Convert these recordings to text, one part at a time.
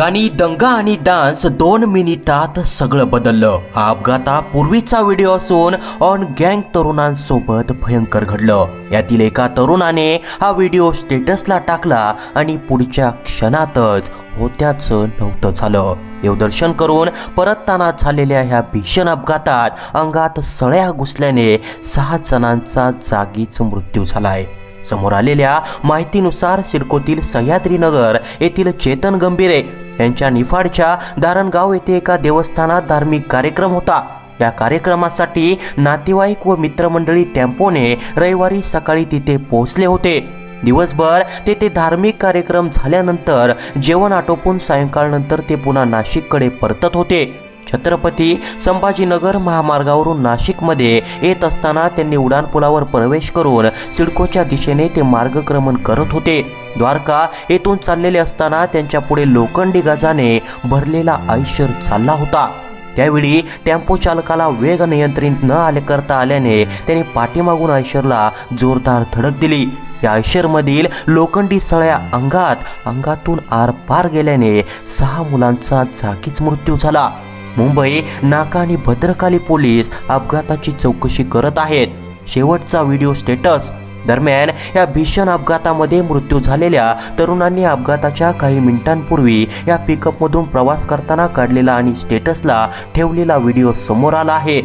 गाणी दंगा आणि डान्स दोन मिनिटात सगळं बदललं. हा अपघातापूर्वीचा पूर्वीचा व्हिडिओ असून ऑन गँग तरुणांसोबत भयंकर घडलं. यातील एका तरुणाने हा व्हिडिओ स्टेटसला टाकला आणि पुढच्या क्षणातच होत्याचं नव्हतं झालं. देवदर्शन करून परतताना झालेल्या ह्या भीषण अपघातात अंगात सळ्या घुसल्याने सहा जणांचा जागीच मृत्यू झालाय. समोर आलेल्या माहितीनुसार सिडकोतील सह्याद्रीनगर येथील चेतन गंभीरे यांच्या निफाडच्या दारणगाव येथे एका देवस्थानात धार्मिक कार्यक्रम होता. या कार्यक्रमासाठी नातेवाईक व मित्रमंडळी टेम्पोने रविवारी सकाळी तिथे पोहोचले होते. दिवसभर तेथे धार्मिक कार्यक्रम झाल्यानंतर जेवण आटोपून सायंकाळनंतर ते पुन्हा नाशिककडे परतत होते. छत्रपती संभाजीनगर महामार्गावरून नाशिकमध्ये येत असताना त्यांनी उड्डाणपुलावर प्रवेश करून सिडकोच्या दिशेने ते मार्गक्रमण करत होते. द्वारका येथून चाललेले असताना त्यांच्या पुढे लोखंडी गजाने भरलेला आयशर चालला होता. त्यावेळी टेम्पो चालकाला वेग नियंत्रित न आले करता आल्याने त्याने पाठीमागून आयशरला जोरदार धडक दिली. या आयशरमधील लोखंडी सळ्या अंगात अंगातून आरपार गेल्याने सहा मुलांचा जागीच मृत्यू झाला. मुंबई नाका आणि भद्रकाली पोलीस अपघाताची चौकशी करत आहेत. शेवटचा व्हिडिओ स्टेटस दरम्यान या भीषण अपघातामध्ये मृत्यू झालेल्या तरुणांनी अपघाताच्या काही मिनिटांपूर्वी या पिकअपमधून प्रवास करताना काढलेला आणि स्टेटसला ठेवलेला व्हिडिओ समोर आला आहे.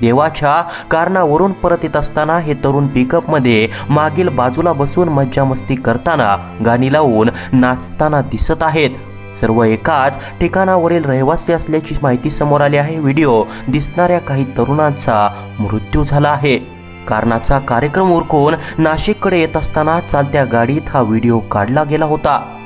देवाच्या कारणावरून परत येत असताना हे तरुण पिकअपमध्ये मागील बाजूला बसून मज्जा मस्ती करताना गाणी लावून नाचताना दिसत आहेत. सर्व एकाच ठिकाणावरील रहिवासी असल्याची माहिती समोर आली आहे. व्हिडिओ दिसणाऱ्या काही तरुणांचा मृत्यू झाला आहे. कारणाचा कार्यक्रम उरकून नाशिककडे येत असताना चालत्या गाडीत हा व्हिडिओ काढला गेला होता.